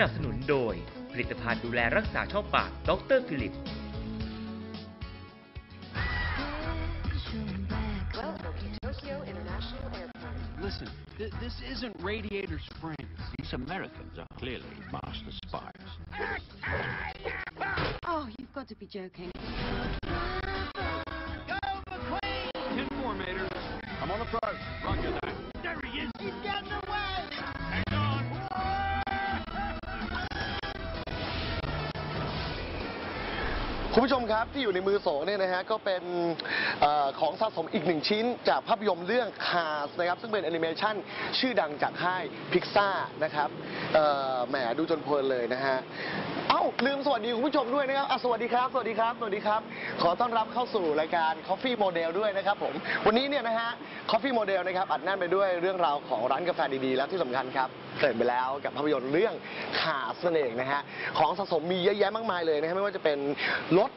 นับสนุนโดย ผลิตภัณฑ์ดูแลรักษาช่องปากดรฟิลิป Welcome to Tokyo International Airport. Listen, th- this isn't Radiator Springs. These Americans are clearly master spies. Oh, you've got to be joking. ผู้ชมครับที่อยู่ในมือโสเนี่ยนะฮะก็เป็นเออของสะสมอีกหนึ่งชิ้น จากภาพยนตร์เรื่อง Cars นะครับซึ่งเป็นแอนิเมชันชื่อดังจากค่ายพิกซ่านะครับเอ่อแหมดูจนเพลินเลยนะฮะเอ้าลืมสวัสดีคุณผู้ชมด้วยนะครับอะสวัสดีครับ สวัสดีครับ สวัสดีครับ ขอต้อนรับเข้าสู่รายการ Coffee Model ด้วยนะครับผมวันนี้เนี่ยนะฮะ Coffee Model นะครับอัดแน่นไปด้วยเรื่องราวของร้านกาแฟดีๆ และที่สำคัญครับ เกริดไปแล้วกับภาพยนตร์เรื่อง Cars นั่นเองนะฮะของสะสมมีเยอะแยะมากมายเลยนะฮะไม่ว่าจะเป็นรถ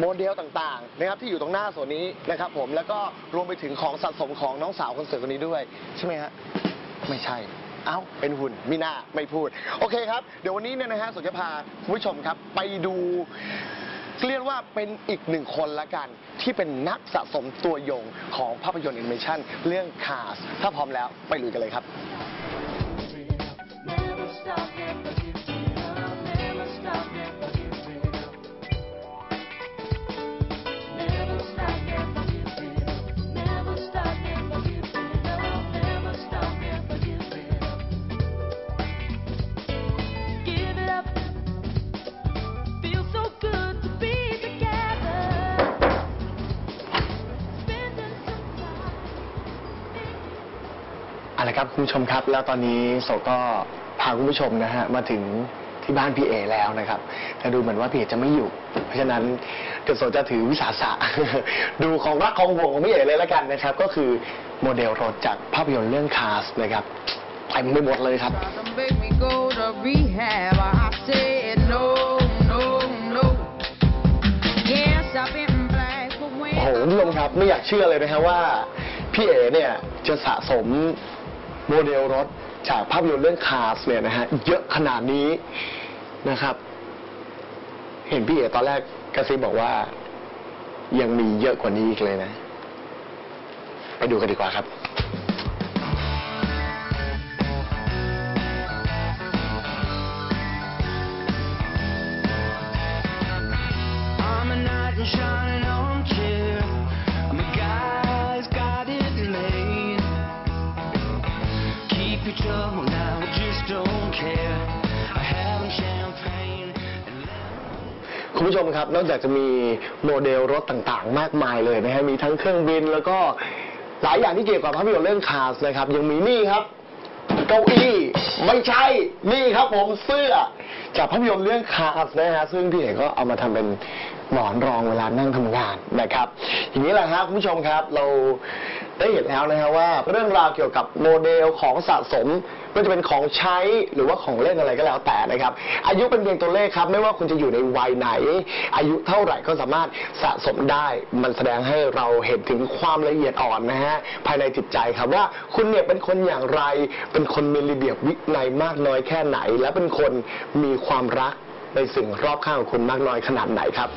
โมเดลต่างๆนะครับที่อยู่ตรงหน้าส่วนนี้นะครับผมแล้วก็รวมไปถึงของสะสมของน้องสาวคนสวยคนนี้ด้วย ใช่ไหมฮะไม่ใช่ เอ้า เป็นหุ่นมิน่าไม่พูด โอเคครับ เดี๋ยววันนี้เนี่ยนะฮะสุจะพาคุณผู้ชมครับ ไปดูเรียกว่าเป็นอีกหนึ่งคนละกัน ที่เป็นนักสะสมตัวยงของภาพยนตร์แอนิเมชันเรื่อง Cars ถ้าพร้อมแล้วไปลุยกันเลยครับ เอาละครับคุณผู้ชมครับ แล้วตอนนี้โสก็ พาคุณผู้ชมนะฮะมาถึงที่บ้านพี่เอแล้วนะครับ แต่ดูเหมือนว่าพี่เอจะไม่อยู่ เพราะฉะนั้นเดี๋ยวโสจะถือวิสาสะ ดูของรักของห่วงของพี่เอเลยแล้วกันนะครับ ก็คือโมเดลรถจากภาพยนตร์เรื่องคาสนะครับเต็มไปหมดเลยครับ Try to make me go to rehab. I said no, no, no. Yes, I've been black, but when โอ้โหคุณผู้ชมครับไม่อยากเชื่อเลยนะฮะว่า พี่เอ๋เนี่ยจะสะสมโมเดลรถ จากภาพยนตร์เรื่องคาสเนี่ยนะฮะเยอะขนาดนี้นะครับ เห็นพี่เอ๋ตอนแรกกระซิบบอกว่า ยังมีเยอะกว่านี้อีกเลยนะ ไปดูกันดีกว่าครับ I'm a ผู้ชมครับ นอกจากจะมีโมเดลรถต่างๆ มากมายเลยนะฮะมีทั้งเครื่องบินแล้วก็หลายอย่างที่เกี่ยวกับภาพยนตร์เรื่องคาสนะครับ ยังมีนี่ครับ เก้าอี้ไม่ใช่นี่ครับผมเสื้อจากภาพยนตร์เรื่องคาสนะฮะซึ่งพี่เอกก็เอามาทำเป็น หมอนรองเวลานั่งทำงานนะครับ อย่างนี้แหละครับคุณผู้ชมครับเราได้เห็นแล้วนะฮะว่า เรื่องราวเกี่ยวกับโมเดลของสะสมไม่ว่าจะเป็นของใช้หรือว่าของเล่นอะไรก็แล้วแต่นะครับ อายุเป็นเพียงตัวเลขครับ ไม่ว่าคุณจะอยู่ในวัยไหน อายุเท่าไหร่ก็สามารถสะสมได้ มันแสดงให้เราเห็นถึงความละเอียดอ่อนนะฮะภายในจิตใจครับว่าคุณเนี่ยเป็นคนอย่างไร เป็นคนมีระเบียบวินัยมากน้อยแค่ไหน และเป็นคนมีความรัก ในสิ่งรอบข้างของคุณมากน้อยขนาดไหนครับ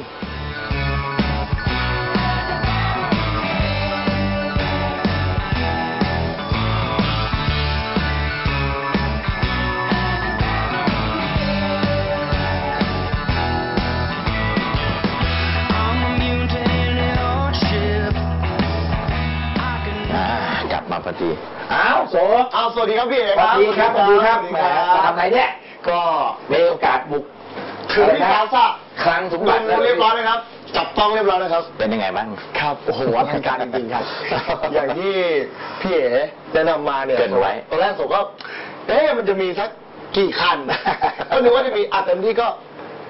I'm immune to any hardship. I can อ่ากลับมาพอดีอ้าวโสอ้าวสวัสดีครับพี่เอกสวัสดีครับสวัสดีครับสวัสแหมดีมาทำอะไรเนี่ย ก็มีโอกาสบุก ถึงที่พลาซ่าคลังสมบัติเรียบร้อยนะครับ จับต้องเรียบร้อยนะครับ เป็นยังไงบ้าง ครับ โอ้โหอลังการจริงๆครับ อย่างที่พี่เอ๋แนะนำมาเนี่ยเกริ่นไว้ตอนแรกผมก็ เอ๊ะมันจะมีสักกี่คัน ก็นึกว่าจะมีอาเต็มที่ก็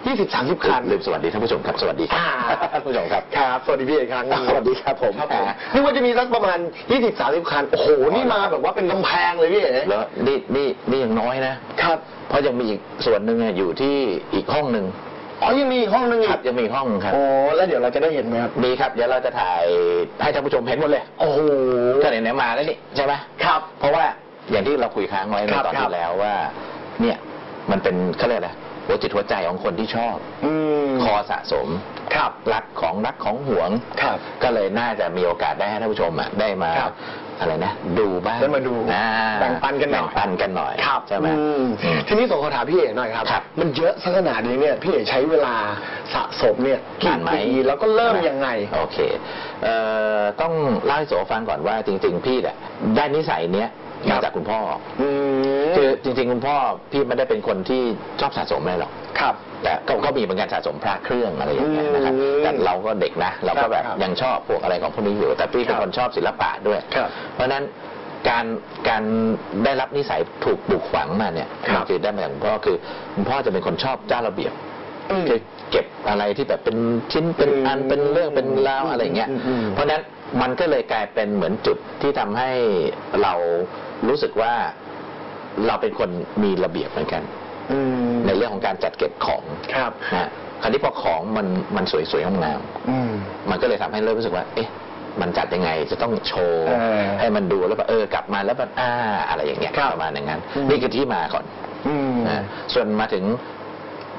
ยี่สิบสามสิบคันลืมสวัสดีท่านผู้ชมครับสวัสดีครับอ่าท่านผู้ชมครับครับสวัสดีพี่เอกครั้งหนึ่งสวัสดีครับผมครับผมอ่านึกว่าจะมีสักประมาณยี่สิบสามสิบคันโอ้โหนี่มาแบบว่าเป็นกำแพงเลยพี่เอ๋แล้วนี่นี่นี่ยังน้อยนะครับเพราะยังมีอีกส่วนหนึ่งเนี่ยอยู่ที่อีกห้องหนึ่งอ๋อยังมีอีกห้องนึงอีครับกยังมีอีกห้องครับโอ้แล้วเดี๋ยวเราจะได้เห็นไหมครับดีครับเดี๋ยวเราจะถ่ายให้ท่านผู้ชมเห็นหมดเลย โอ้โหก็ไหนๆมาแล้วนี่ใช่ไหมครับ เพราะว่าอย่างที่เราคุยค้างไว้ในครับตอนครัที่บแล้วว่า เนี่ยมันเป็นเขาเรียกอะไร หัวจิตหัวใจของคนที่ชอบ อืมคอสะสมครับ รักของรักของหวง ครับ ก็เลยน่าจะมีโอกาสได้ให้ท่านผู้ชมอะได้มาครับอะไรนะ ดูบ้างได้มาดูอ่แบ่งปันกันหน่อย แบ่งปันกันหน่อยครับใช่ไหมอืมอืม ทีนี้ส่งคำถามพี่เอ๋หน่อยครับ ครับมันเยอะสักขนาดนี้เนี่ย พี่เอ๋ใช้เวลาสะสมเนี่ยกี่นานไหม ปีแล้วก็เริ่มยังไง โอเคเอ่อต้องเล่าให้โสฟังก่อนว่าจริง ๆ พี่เนี่ยได้นิสัยเนี้ย ครัมาบจากคุณพ่ออืมคือจริง ๆ คุณพ่อพี่ไม่ได้เป็นคนที่ชอบสะสมอะไรหรอก ครับ แต่ก็ก็มีเหมือนกันสะสมพระเครื่องอะไรอย่างเงี้ยนะครับอืมแต่เราก็เด็กนะ เราก็แบบครับยังชอบพวกอะไรของพวกนี้อยู่ แต่พี่เป็คนรับคนชอบศิลปะด้วย ครับเพราะฉะนั้นการการได้รับนิสัยถูกปลูกฝังมาเนี่ยครับ คือได้มาจากคุณพ่อคือคุณพ่อจะเป็นคนชอบเจ้าระเบียบ อืม คือเก็บอะไรที่แบบเป็นชิ้นเป็นอันอืมเป็นเรื่องเป็นราวอะไรเงี้ย อืมอืมเพราะฉะนั้นมันก็เลยกลายเป็นเหมือนจุดที่ทำให้เรา รู้สึกว่าเราเป็นคนมีระเบียบเหมือนกันอืมในเรื่องของการจัดเก็บของครับนะคราวนี้พอของมันมันสวยๆงามอืมๆมันก็เลยทำให้เริ่มรู้สึกว่า เอ๊ะ มันจัดยังไงจะต้องโชว์เออให้มันดูแล้วแบบเออกลับมาแล้วแบบอ่าอะไรอย่างเงี้ยครับประมาณอย่างนั้นอืมนี่คือที่มาก่อนอืมนะส่วนมาถึง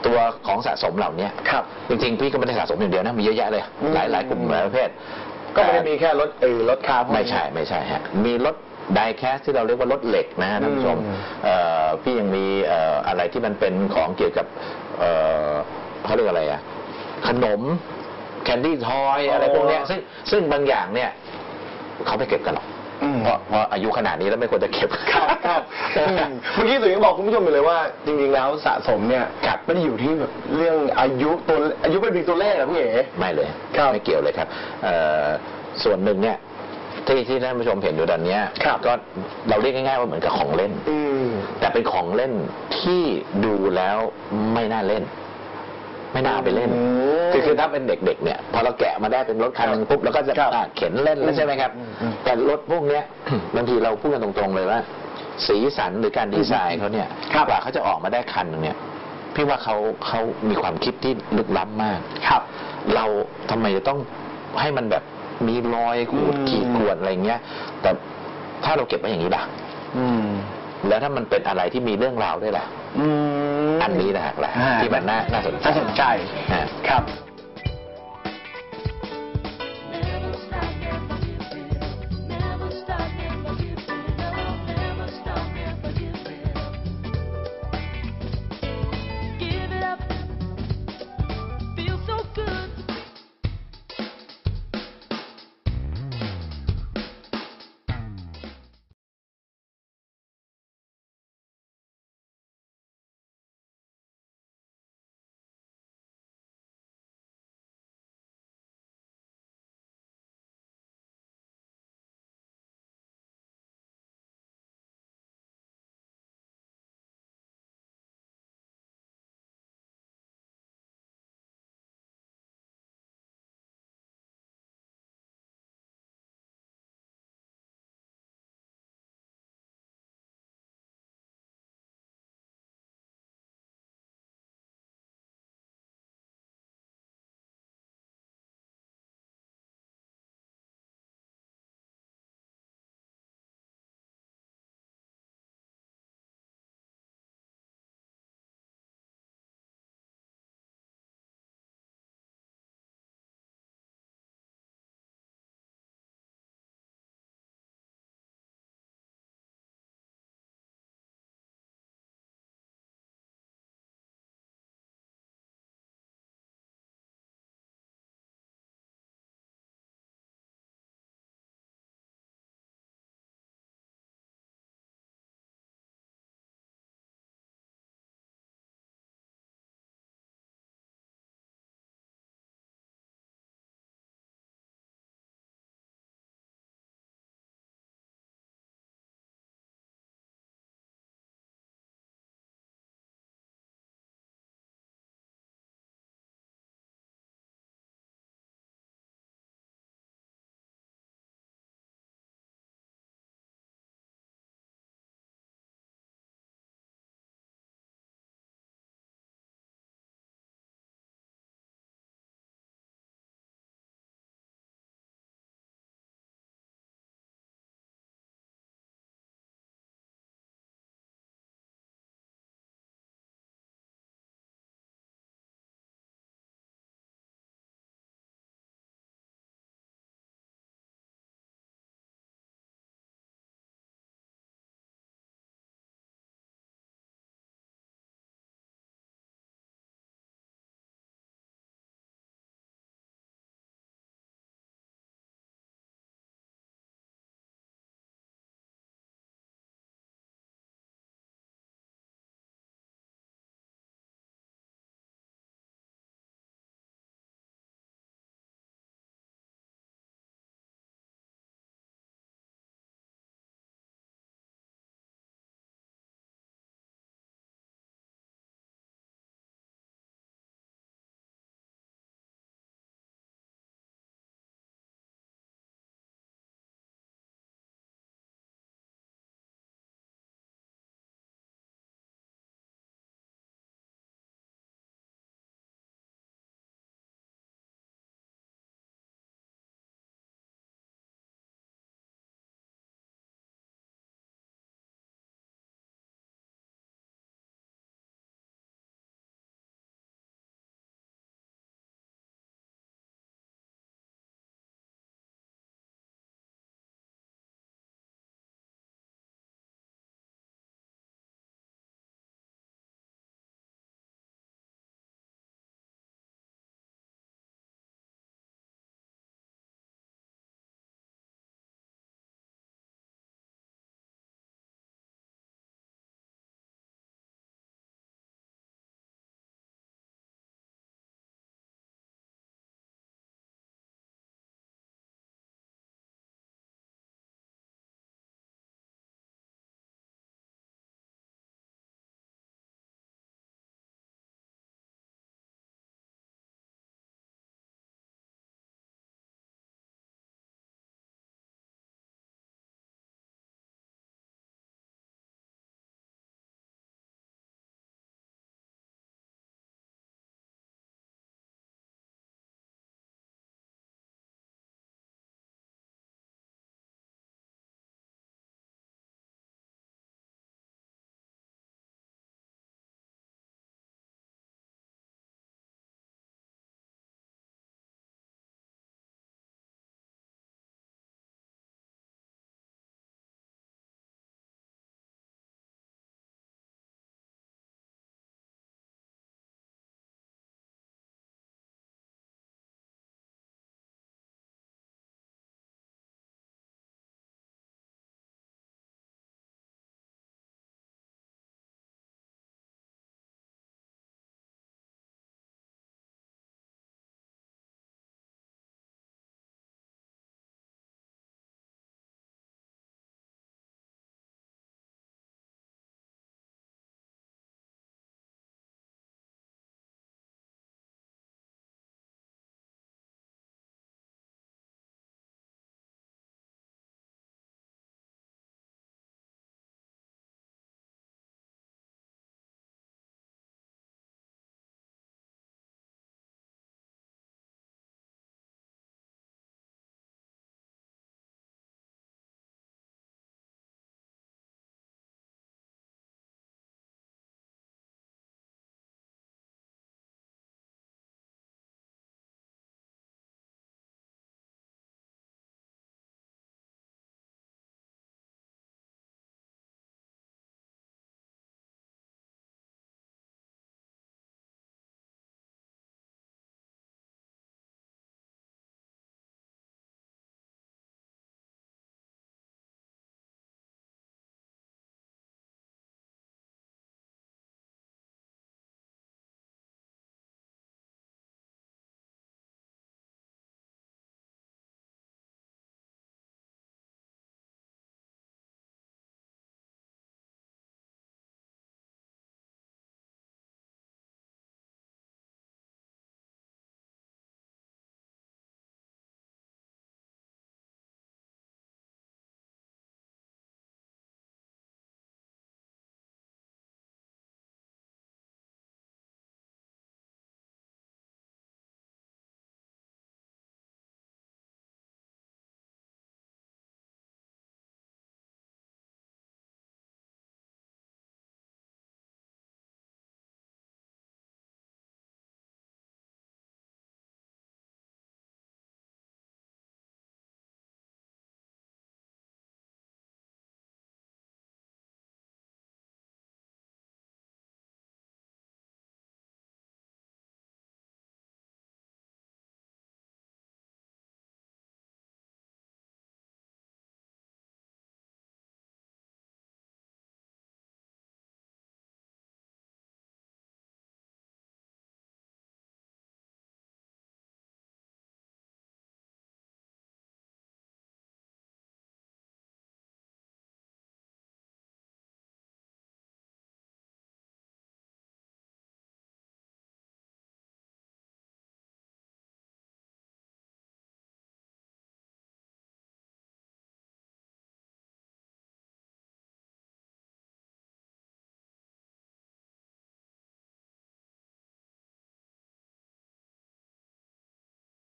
ตัวของสะสมเหล่าเนี้ยครับ จริงๆ พี่ก็ไม่ได้สะสมอย่างเดียวนะ มีเยอะแยะเลยอืมหลายหลายกลุ่มหลายประเภท ก็ไม่ได้มีแค่รถเออรถคาร์พวกนี้ไม่ใช่ไม่ใช่ฮะมีรถ ไดแคสที่เราเรียกว่ารถเหล็กนะฮะท่านผู้ชมอืมเอ่อพี่ยังมีเอ่ออะไรที่มันเป็นของเกี่ยวกับเอ่อเขาเรียกอะไรอะขนมแคนดี้ทอยอะไรพวกเนี้ยซึ่งซึ่งบางอย่างเนี่ยเขาไม่เก็บกันหรอกอืมเพราะเพราะอายุขนาดนี้แล้วไม่ควรจะเก็บครับครับอืมเมื่อกี้สุยังบอกคุณผู้ชมไปเลยว่า จริงๆแล้วสะสมเนี่ยครับไม่ได้อยู่ที่แบบเรื่องอายุตัวอายุเป็นเพียงตัวเลขเหรอพี่เอ๋ไม่เลยครับไม่เกี่ยวเลยครับเอ่อส่วนหนึ่งเนี่ย ที่ที่ท่านผู้ชมเห็นอยู่ตอนเนี้ยครับ ก็เราเรียกง่ายๆว่าเหมือนกับของเล่น อืม แต่เป็นของเล่นที่ดูแล้วไม่น่าเล่น ไม่น่าเอาไปเล่น อืมคือคือถ้าเป็นเด็กๆเนี่ยพอเราแกะมาได้เป็นรถคันหนึงปุ๊บเราก็จะครับอะเข็นเล่นแล้วใช่ไหมครับ อืมอืมแต่รถพวกเนี้ย บางทีเราพูดกันตรงๆเลยว่า สีสันหรือการดีไซน์เขาเนี่ยครับ กว่าเขาจะออกมาได้คันหนึงเนี่ย พี่ว่าเขาเขามีความคิดที่ลึกล้ำมาก ครับ เราทำไมจะต้องให้มันแบบ มีรอยขูดอืมขีดข่วนอะไรเงี้ย แต่ถ้าเราเก็บไว้อย่างนี้ล่ะอืมแล้วถ้ามันเป็นอะไรที่มีเรื่องราวด้วยล่ะอืมอันนี้นะฮะแหละอ่าที่มันน่าน่าสนใจน่าสนใจฮะครับ